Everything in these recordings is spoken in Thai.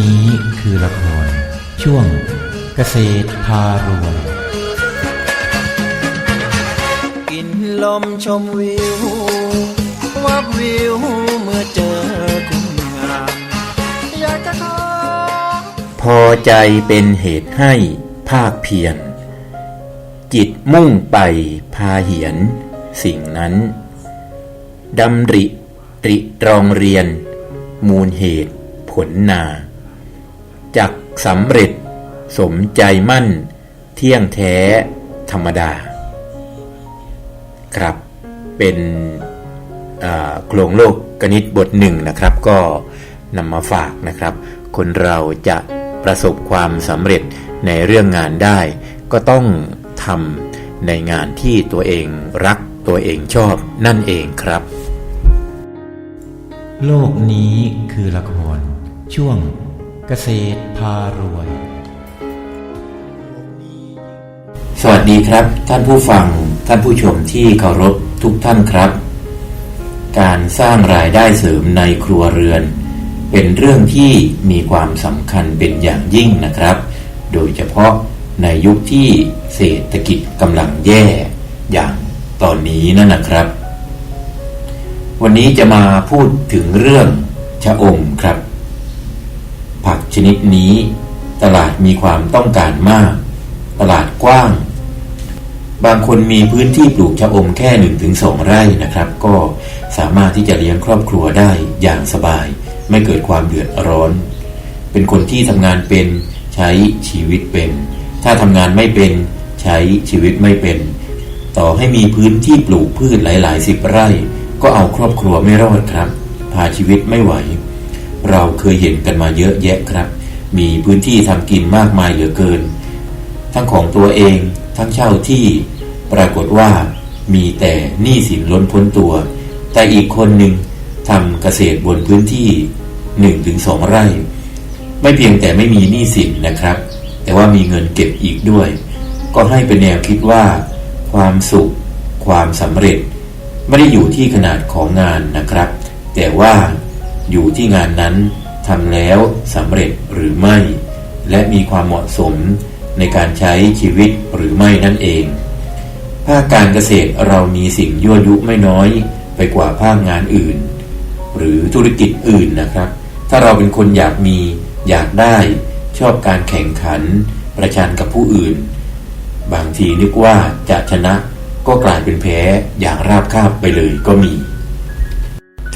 นี้คือละคร ช่วงเกษตรพารวย กินลมชมวิว วับวิวเมื่อเจอคุณงามอยากจะขอพอใจเป็นเหตุให้ภาคเพียรจิตมุ่งไปพาเหียน สิ่งนั้นดำริตริตรองเรียน มูลเหตุผลนา จักสำเร็จ สมใจมั่น เที่ยงแท้ธรรมดา ครับเป็นโครงโลกกนิตบทหนึ่งนะครับ ก็นำมาฝากนะครับ คนเราจะประสบความสำเร็จในเรื่องงานได้ ก็ต้องทำในงานที่ตัวเองรักตัวเองชอบนั่นเองครับ โลกนี้คือละครช่วง เกษตรพารวย สวัสดีครับ ท่านผู้ฟังท่านผู้ชมที่เคารพทุกท่านครับ การสร้างรายได้เสริมในครัวเรือน เป็นเรื่องที่มีความสำคัญเป็นอย่างยิ่งนะครับ โดยเฉพาะในยุคที่เศรษฐกิจกำลังแย่อย่างตอนนี้นั่นนะครับ วันนี้จะมาพูดถึงเรื่องชะอมครับ ผักชนิดนี้ ตลาดมีความต้องการมาก ตลาดกว้าง บางคนมีพื้นที่ปลูกชะอมแค่1นถึงสไร่นะครับ ก็สามารถที่จะเลี้ยงครอบครัวได้อย่างสบาย ไม่เกิดความเดือดร้อน เป็นคนที่ทำงานเป็นใช้ชีวิตเป็น ถ้าทำงานไม่เป็นใช้ชีวิตไม่เป็น ต่อให้มีพื้นที่ปลูกพืชหลาย ๆ สิบไร่ ก็เอาครอบครัวไม่รอดครับ พาชีวิตไม่ไหว เราเคยเห็นกันมาเยอะแยะครับ มีพื้นที่ทำกินมากมายเหลือเกิน ทั้งของตัวเองทั้งเช่าที่ปรากฏว่ามีแต่หนี้สินล้นพ้นตัว แต่อีกคนหนึ่งทำเกษตรบนพื้นที่1นถึงสไร่ ไม่เพียงแต่ไม่มีหนี้สินนะครับ แต่ว่ามีเงินเก็บอีกด้วย ก็ให้เป็นแนวคิดว่า ความสุข ความสำเร็จ ไม่ได้อยู่ที่ขนาดของงานนะครับ แต่ว่า อยู่ที่งานนั้นทำแล้วสำเร็จหรือไม่ และมีความเหมาะสมในการใช้ชีวิตหรือไม่นั่นเอง ภาคการเกษตรเรามีสิ่งยั่วยุไม่น้อยไปกว่าภาคงานอื่น หรือธุรกิจอื่นนะครับ ถ้าเราเป็นคนอยากมีอยากได้ชอบการแข่งขัน ประชันกับผู้อื่น บางทีนึกว่าจะชนะก็กลายเป็นแพ้อย่างราบคาบไปเลยก็มี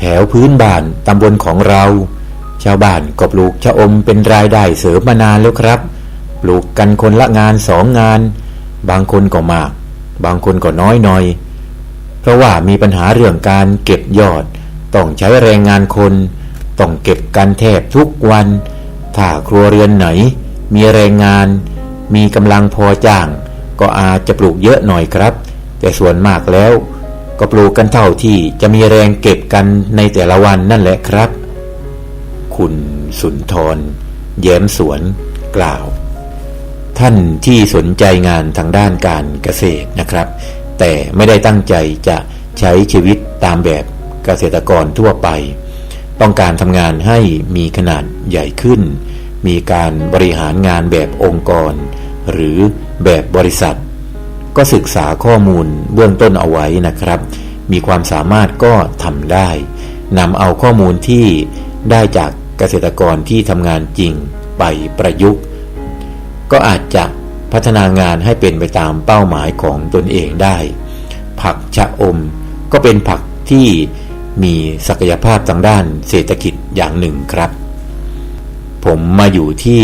แถวพื้นบ้านตำบลของเรา ชาวบ้านก็ปลูกชะอมเป็นรายได้เสริมมานานแล้วครับ ปลูกกันคนละงานสองงาน บางคนก็มาก บางคนก็น้อยหน่อย เพราะว่ามีปัญหาเรื่องการเก็บยอด ต้องใช้แรงงานคน ต้องเก็บกันแทบทุกวัน ถ้าครัวเรือนไหน มีแรงงาน มีกำลังพอจ้าง ก็อาจจะปลูกเยอะหน่อยครับ แต่ส่วนมากแล้ว ก็ปลูกกันเท่าที่จะมีแรงเก็บ กันในแต่ละวันนั่นแหละครับ คุณสุนทรแย้มสวนกล่าว ท่านที่สนใจงานทางด้านการเกษตรนะครับ แต่ไม่ได้ตั้งใจจะใช้ชีวิตตามแบบเกษตรกรทั่วไป ต้องการทำงานให้มีขนาดใหญ่ขึ้น มีการบริหารงานแบบองค์กร หรือแบบบริษัท ก็ศึกษาข้อมูลเบื้องต้นเอาไว้นะครับ มีความสามารถก็ทำได้นำเอาข้อมูลที่ได้จากเกษตรกรที่ทำงานจริงไปประยุกต์ ก็อาจจะพัฒนางานให้เป็นไปตามเป้าหมายของตนเองได้ ผักชะอมก็เป็นผักที่มีศักยภาพทางด้านเศรษฐกิจอย่างหนึ่งครับ ผมมาอยู่ที่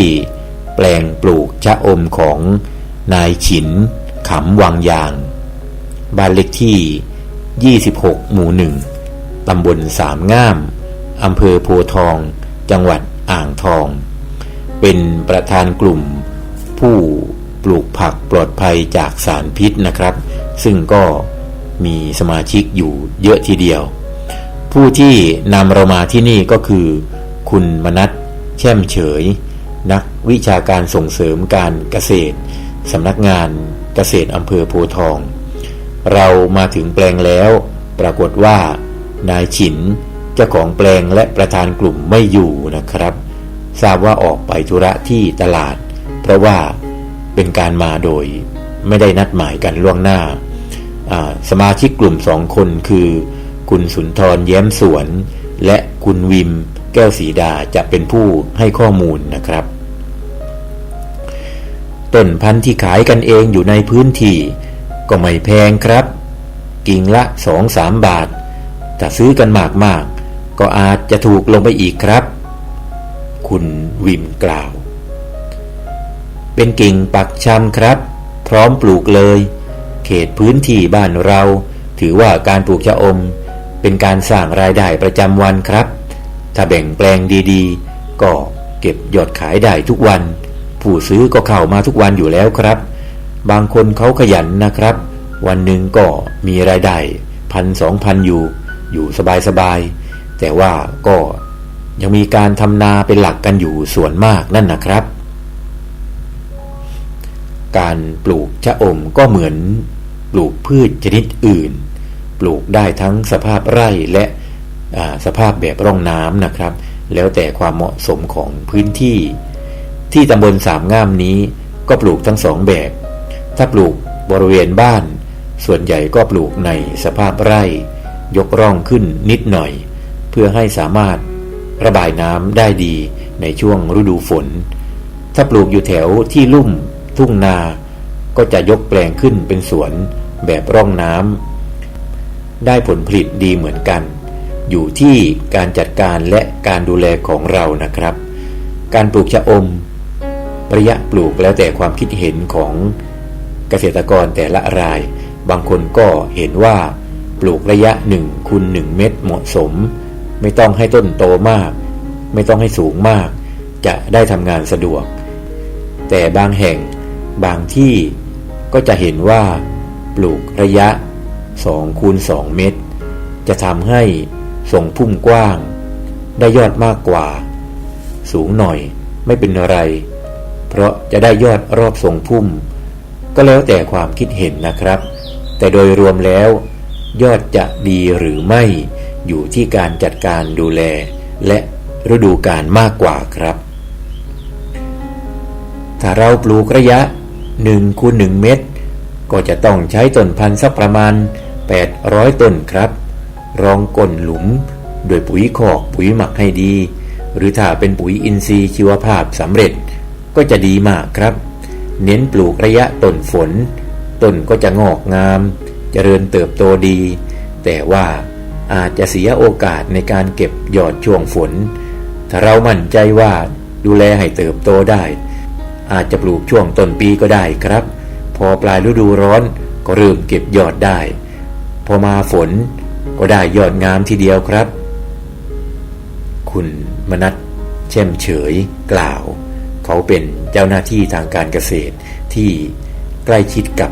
แปลงปลูกชะอมของนายฉินขำวังยาง บ้านเล็กที่ 26 หมู่หนึ่งตำบลสามง่าม อำเภอโพทอง จังหวัดอ่างทอง เป็นประธานกลุ่ม ผู้ปลูกผักปลอดภัยจากสารพิษนะครับ ซึ่งก็มีสมาชิกอยู่เยอะทีเดียว ผู้ที่นำเรามาที่นี่ก็คือ คุณมนัทแช่มเฉย นักวิชาการส่งเสริมการเกษตรสำนักงานเกษตรอำเภอโพทอง เรามาถึงแปลงแล้ว ปรากฏว่า นายฉินเจ้าของแปลงและประธานกลุ่มไม่อยู่นะครับ ทราบว่าออกไปธุระที่ตลาด เพราะว่าเป็นการมาโดยไม่ได้นัดหมายกันล่วงหน้า สมาชิกกลุ่มสองคนคือ คุณสุนทรแย้มสวน และคุณวิม แก้วสีดาจะเป็นผู้ให้ข้อมูลนะครับต้นพันธุ์ที่ขายกันเองอยู่ในพื้นที่ ก็ไม่แพงครับ กิ่งละสองสามบาทถ้าซื้อกันมากๆกก็อาจจะถูกลงไปอีกครับ คุณวิมกล่าว เป็นกิ่งปักชำครับ พร้อมปลูกเลย เขตพื้นที่บ้านเรา ถือว่าการปลูกชะอม เป็นการสร้างรายได้ประจำวันครับ ถ้าแบ่งแปลงดีๆ ก็เก็บยอดขายได้ทุกวัน ผู้ซื้อก็เข้ามาทุกวันอยู่แล้วครับ บางคนเขาขยันนะครับ วันหนึ่งก็มีรายได้พันสองพันอยู่ อยู่สบายๆแต่ว่าก็ยังมีการทำนาเป็นหลักกันอยู่ส่วนมากนั่นนะครับ การปลูกชะอมก็เหมือนปลูกพืชชนิดอื่น ปลูกได้ทั้งสภาพไร่และสภาพแบบร่องน้ำนะครับ แล้วแต่ความเหมาะสมของพื้นที่ ที่ตำบลสามงามนี้ก็ปลูกทั้งสองแบบ ถ้าปลูกบริเวณบ้าน ส่วนใหญ่ก็ปลูกในสภาพไร่ ยกร่องขึ้นนิดหน่อย เพื่อให้สามารถระบายน้ำได้ดีในช่วงฤดูฝน ถ้าปลูกอยู่แถวที่ลุ่มทุ่งนา ก็จะยกแปลงขึ้นเป็นสวนแบบร่องน้ำได้ผลผลิตดีเหมือนกัน อยู่ที่การจัดการและการดูแลของเรานะครับ การปลูกชะอม ระยะปลูกแล้วแต่ความคิดเห็นของ เกษตรกรแต่ละราย บางคนก็เห็นว่า ปลูกระยะ1คูณ1เมตรเหมาะสม ไม่ต้องให้ต้นโตมาก ไม่ต้องให้สูงมาก จะได้ทำงานสะดวก แต่บางแห่งบางที่ก็จะเห็นว่า ปลูกระยะ2คูณ2เมตร จะทำให้ส่งพุ่มกว้าง ได้ยอดมากกว่า สูงหน่อยไม่เป็นไร เพราะจะได้ยอดรอบทรงพุ่ม ก็แล้วแต่ความคิดเห็นนะครับ แต่โดยรวมแล้ว ยอดจะดีหรือไม่ อยู่ที่การจัดการดูแล และฤดูกาลมากกว่าครับ ถ้าเราปลูกระยะ1คูณ1เมตร ก็จะต้องใช้ต้นพันธุ์สักประมาณ 800 ต้นครับ รองก้นหลุม โดยปุ๋ยคอกปุ๋ยหมักให้ดี หรือถ้าเป็นปุ๋ยอินทรีย์ชีวภาพสำเร็จก็จะดีมากครับ เน้นปลูกระยะต้นฝน ต้นก็จะงอกงาม เจริญเติบโตดี แต่ว่าอาจจะเสียโอกาสในการเก็บยอดช่วงฝน ถ้าเรามั่นใจว่าดูแลให้เติบโตได้ อาจจะปลูกช่วงต้นปีก็ได้ครับ พอปลายฤดูร้อนก็เริ่มเก็บยอดได้ พอมาฝนก็ได้ยอดงามทีเดียวครับ คุณมนัทเช่มเฉยกล่าว เขาเป็นเจ้าหน้าที่ทางการเกษตรที่ใกล้ชิดกับ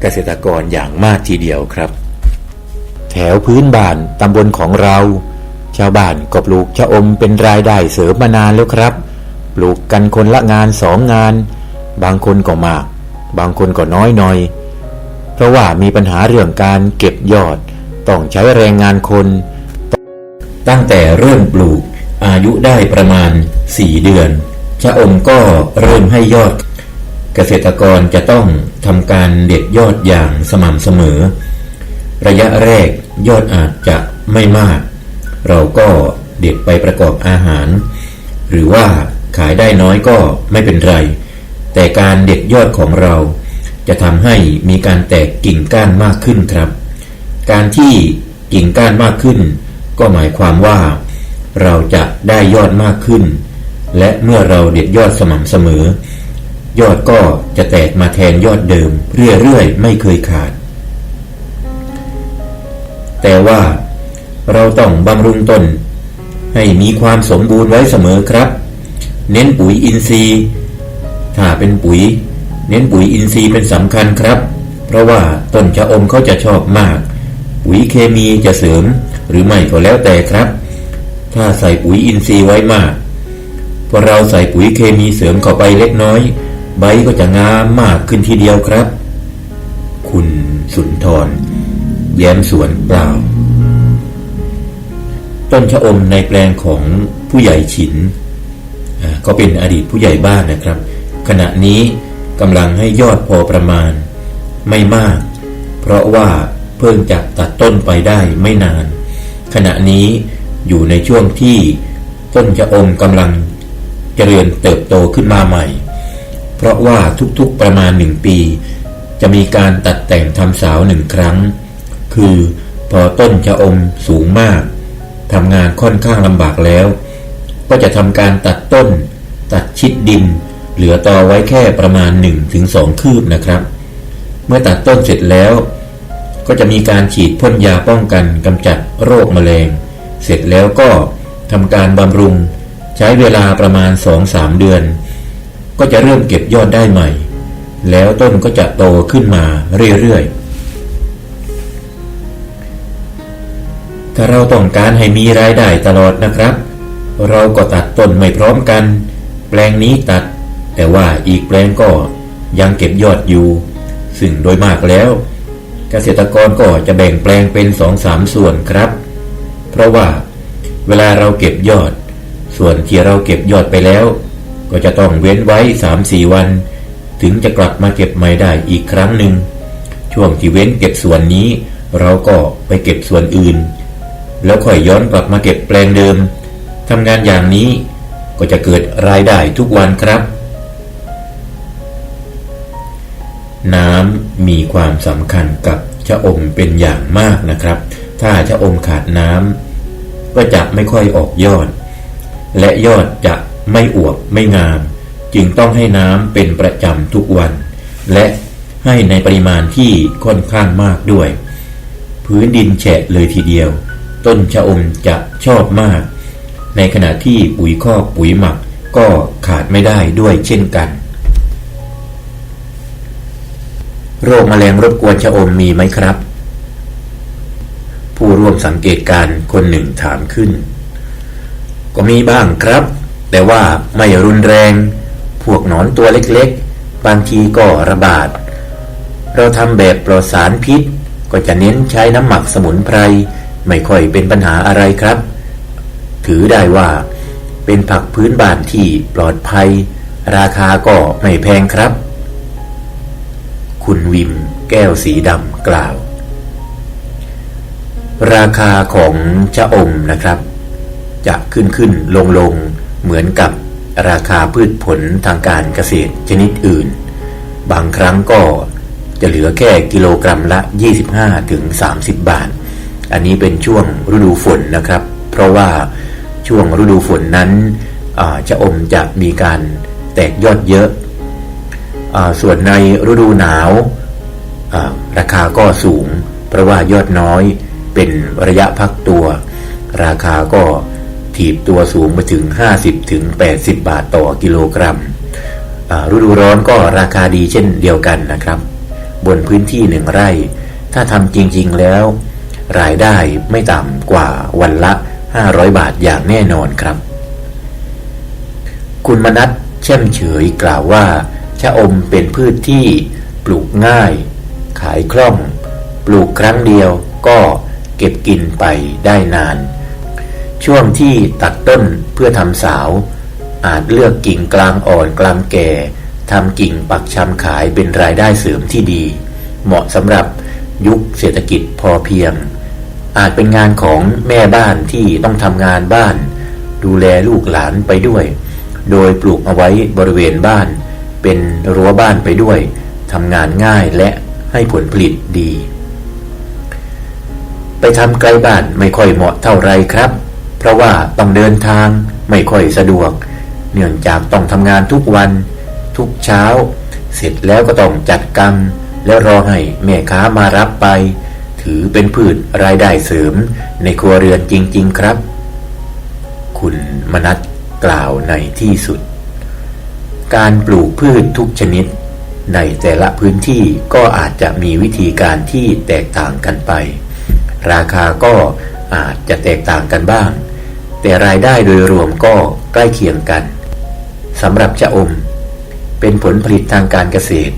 เกษตรกรอย่างมากทีเดียวครับ แถวพื้นบ้านตำบลของเรา ชาวบ้านก็ปลูกชะอมเป็นรายได้เสริมมานานแล้วครับ ปลูกกันคนละงานสองงาน บางคนก็มาก บางคนก็น้อยหน่อย เพราะว่ามีปัญหาเรื่องการเก็บยอด ต้องใช้แรงงานคน ตั้งแต่เริ่มปลูกอายุได้ประมาณ 4 เดือน ชะอมก็เริ่มให้ยอดเกษตรกรจะต้องทำการเด็ดยอดอย่างสม่ำเสมอ ระยะแรกยอดอาจจะไม่มาก เราก็เด็ดไปประกอบอาหาร หรือว่าขายได้น้อยก็ไม่เป็นไร แต่การเด็ดยอดของเรา จะทำให้มีการแตกกิ่งก้านมากขึ้นครับ การที่กิ่งก้านมากขึ้น ก็หมายความว่า เราจะได้ยอดมากขึ้น และเมื่อเราเด็ดยอดสม่ำเสมอ ยอดก็จะแตกมาแทนยอดเดิม เรื่อยๆ ไม่เคยขาด แต่ว่าเราต้องบำรุงต้นให้มีความสมบูรณ์ไว้เสมอครับ เน้นปุ๋ยอินทรีย์ ถ้าเป็นปุ๋ย เน้นปุ๋ยอินทรีย์เป็นสำคัญครับ เพราะว่าต้นชะอมเขาจะชอบมาก ปุ๋ยเคมีจะเสริมหรือไม่ก็แล้วแต่ครับ ถ้าใส่ปุ๋ยอินทรีย์ไว้มาก อเราใส่ปุ๋ยเคมีเสริมเข้าไปเล็กน้อย ใบก็จะงามมากขึ้นทีเดียวครับ คุณสุนทร แย้มสวนเปล่า ต้นชะอมในแปลงของผู้ใหญ่ฉินอ่าก็เป็นอดีตผู้ใหญ่บ้านนะครับ ขณะนี้กำลังให้ยอดพอประมาณ ไม่มาก เพราะว่าเพิ่งจะตัดต้นไปได้ไม่นาน ขณะนี้อยู่ในช่วงที่ต้นชะอมกำลัง เจริญเติบโตขึ้นมาใหม่ เพราะว่าทุกๆประมาณหนึ่งปี จะมีการตัดแต่งทำสาวหนึ่งครั้ง คือพอต้นชะอมสูงมากทำงานค่อนข้างลำบากแล้ว ก็จะทำการตัดต้น ตัดชิดดิน เหลือตอไว้แค่ประมาณ 1-2ถึงคืบนะครับ เมื่อตัดต้นเสร็จแล้ว ก็จะมีการฉีดพ่นยาป้องกันกำจัดโรคแมลงเสร็จแล้วก็ทำการบำรุง ใช้เวลาประมาณ2-3เดือน ก็จะเริ่มเก็บยอดได้ใหม่ แล้วต้นก็จะโตขึ้นมาเรื่อยๆ ถ้าเราต้องการให้มีรายได้ตลอดนะครับ เราก็ตัดต้นไม่พร้อมกัน แปลงนี้ตัด แต่ว่าอีกแปลงก็ยังเก็บยอดอยู่ ซึ่งโดยมากแล้ว เกษตรกรก็จะแบ่งแปลงเป็นสองสามส่วนครับ เพราะว่าเวลาเราเก็บยอด ส่วนที่เราเก็บยอดไปแล้ว ก็จะต้องเว้นไว้สามสี่วัน ถึงจะกลับมาเก็บใหม่ได้อีกครั้งหนึ่งช่วงที่เว้นเก็บส่วนนี้ เราก็ไปเก็บส่วนอื่น แล้วค่อยย้อนกลับมาเก็บแปลงเดิมทำงานอย่างนี้ก็จะเกิดรายได้ทุกวันครับ น้ำมีความสำคัญกับชะอมเป็นอย่างมากนะครับ ถ้าชะอมขาดน้ำก็จะไม่ค่อยออกยอด และยอดจะไม่อวบไม่งาม จึงต้องให้น้ำเป็นประจำทุกวัน และให้ในปริมาณที่ค่อนข้างมากด้วย พื้นดินแฉะเลยทีเดียว ต้นชะอมจะชอบมาก ในขณะที่ปุ๋ยคอกปุ๋ยหมักก็ขาดไม่ได้ด้วยเช่นกัน โรคแมลงรบกวนชะอมมีไหมครับ ผู้ร่วมสังเกตการคนหนึ่งถามขึ้น ก็มีบ้างครับ แต่ว่าไม่รุนแรง พวกหนอนตัวเล็กๆ บางทีก็ระบาด เราทำแบบปลอดสารพิษ ก็จะเน้นใช้น้ำหมักสมุนไพร ไม่ค่อยเป็นปัญหาอะไรครับ ถือได้ว่า เป็นผักพื้นบ้านที่ปลอดภัย ราคาก็ไม่แพงครับ คุณวิมแก้วสีดำกล่าว ราคาของชะอมนะครับ จะขึ้นขึ้นลงลงเหมือนกับราคาพืชผลทางการเกษตรชนิดอื่น บางครั้งก็จะเหลือแค่กิโลกรัมละ 25ถึง30 บาท อันนี้เป็นช่วงฤดูฝนนะครับ เพราะว่าช่วงฤดูฝนนั้นอ่าชะอมจะมีการแตกยอดเยอะอส่วนในฤดูหนาวราคาก็สูง เพราะว่ายอดน้อยเป็นระยะพักตัว ราคาก็ ถีบตัวสูงไปถึง 50ถึง80บาทต่อกิโลกรัมฤดูร้อนก็ราคาดีเช่นเดียวกันนะครับ บนพื้นที่หนึ่งไร่ ถ้าทำจริงๆแล้ว รายได้ไม่ต่ำกว่าวันละ 500 บาทอย่างแน่นอนครับ คุณมนัทเช่มเฉยกล่าวว่าชะอมเป็นพืชที่ปลูกง่าย ขายคล่อง ปลูกครั้งเดียวก็เก็บกินไปได้นาน ช่วงที่ตัดต้นเพื่อทำสาว อาจเลือกกิ่งกลางอ่อนกลางแก่ทำกิ่งปักชำขายเป็นรายได้เสริมที่ดี เหมาะสำหรับยุคเศรษฐกิจพอเพียง อาจเป็นงานของแม่บ้านที่ต้องทำงานบ้าน ดูแลลูกหลานไปด้วย โดยปลูกเอาไว้บริเวณบ้าน เป็นรั้วบ้านไปด้วยทำงานง่ายและให้ผลผลิตดี ไปทำไกลบ้านไม่ค่อยเหมาะเท่าไรครับ เพราะว่าต้องเดินทางไม่ค่อยสะดวก เนื่องจากต้องทำงานทุกวัน ทุกเช้า เสร็จแล้วก็ต้องจัดกรรม แล้วรอให้แม่ค้ามารับไป ถือเป็นพืชรายได้เสริมในครัวเรือนจริง ๆ ครับ คุณมนัทกล่าวในที่สุด การปลูกพืชทุกชนิด ในแต่ละพื้นที่ก็อาจจะมีวิธีการที่แตกต่างกันไป ราคาก็อาจจะแตกต่างกันบ้าง แต่รายได้โดยรวมก็ใกล้เคียงกันสำหรับชะอม เป็นผลผลิตทางการเกษตร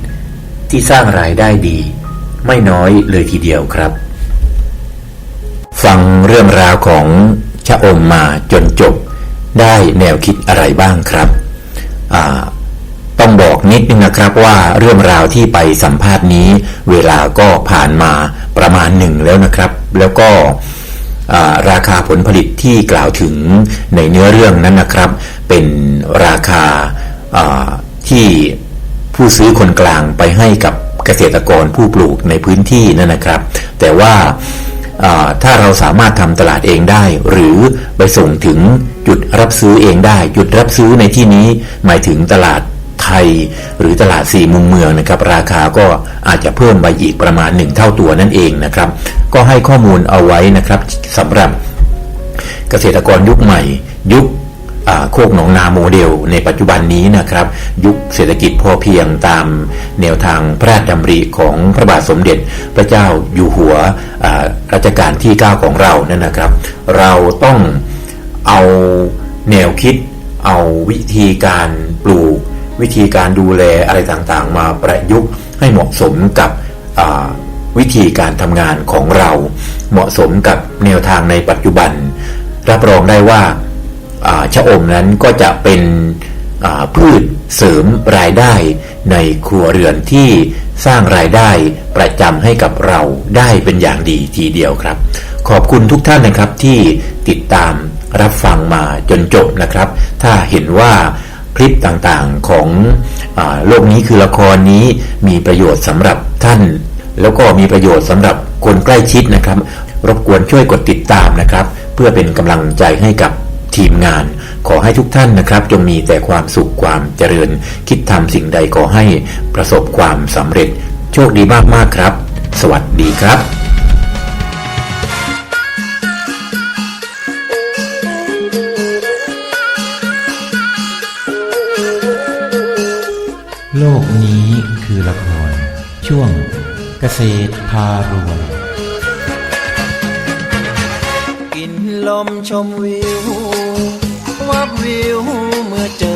ที่สร้างรายได้ดี ไม่น้อยเลยทีเดียวครับ ฟังเรื่องราวของชะอมมาจนจบ ได้แนวคิดอะไรบ้างครับต้องบอกนิดนึงนะครับว่าเรื่องราวที่ไปสัมภาษณ์นี้ เวลาก็ผ่านมาประมาณหนึ่งแล้วนะครับ แล้วก็ ราคาผลผลิตที่กล่าวถึงในเนื้อเรื่องนั้นนะครับ เป็นราคาที่ผู้ซื้อคนกลางไปให้กับเกษตรกรผู้ปลูกในพื้นที่นั่นนะครับ แต่ว่าอ่าถ้าเราสามารถทำตลาดเองได้ หรือไปส่งถึงจุดรับซื้อเองได้ จุดรับซื้อในที่นี้หมายถึงตลาด ไทย หรือตลาดสี่มุมเมืองนะครับ ราคาก็อาจจะเพิ่มไปอีกประมาณหนึ่งเท่าตัวนั่นเองนะครับ ก็ให้ข้อมูลเอาไว้นะครับสำหรับเกษตรกรยุคใหม่ ยุคโคกหนองนาโมเดล ในปัจจุบันนี้นะครับ ยุคเศรษฐกิจพอเพียงตามแนวทางพระราชดำริของพระบาทสมเด็จ พระเจ้าอยู่หัวรัชกาลที่ 9 ของเรานั่นนะครับ เราต้องเอาแนวคิดเอาวิธีการปลูก วิธีการดูแลอะไรต่างๆ มาประยุกต์ให้เหมาะสมกับวิธีการทำงานของเรา เหมาะสมกับแนวทางในปัจจุบัน รับรองได้ว่าชะอมนั้นก็จะเป็นพืชเสริมรายได้ในครัวเรือนที่สร้างรายได้ประจำให้กับเราได้เป็นอย่างดีทีเดียวครับ ขอบคุณทุกท่านนะครับที่ติดตามรับฟังมาจนจบนะครับ ถ้าเห็นว่า คลิปต่างๆของอโลกนี้คือละครนี้มีประโยชน์สำหรับท่าน แล้วก็มีประโยชน์สำหรับคนใกล้ชิดนะครับ รบกวนช่วยกดติดตามนะครับ เพื่อเป็นกำลังใจให้กับทีมงาน ขอให้ทุกท่านนะครับ จงมีแต่ความสุขความเจริญ คิดทำสิ่งใดขอให้ประสบความสำเร็จ โชคดีมากๆครับ สวัสดีครับ โลกนี้คือละคร ช่วงเกษตรพารวยกินลมชมวิววับวิวเมื่อเจอ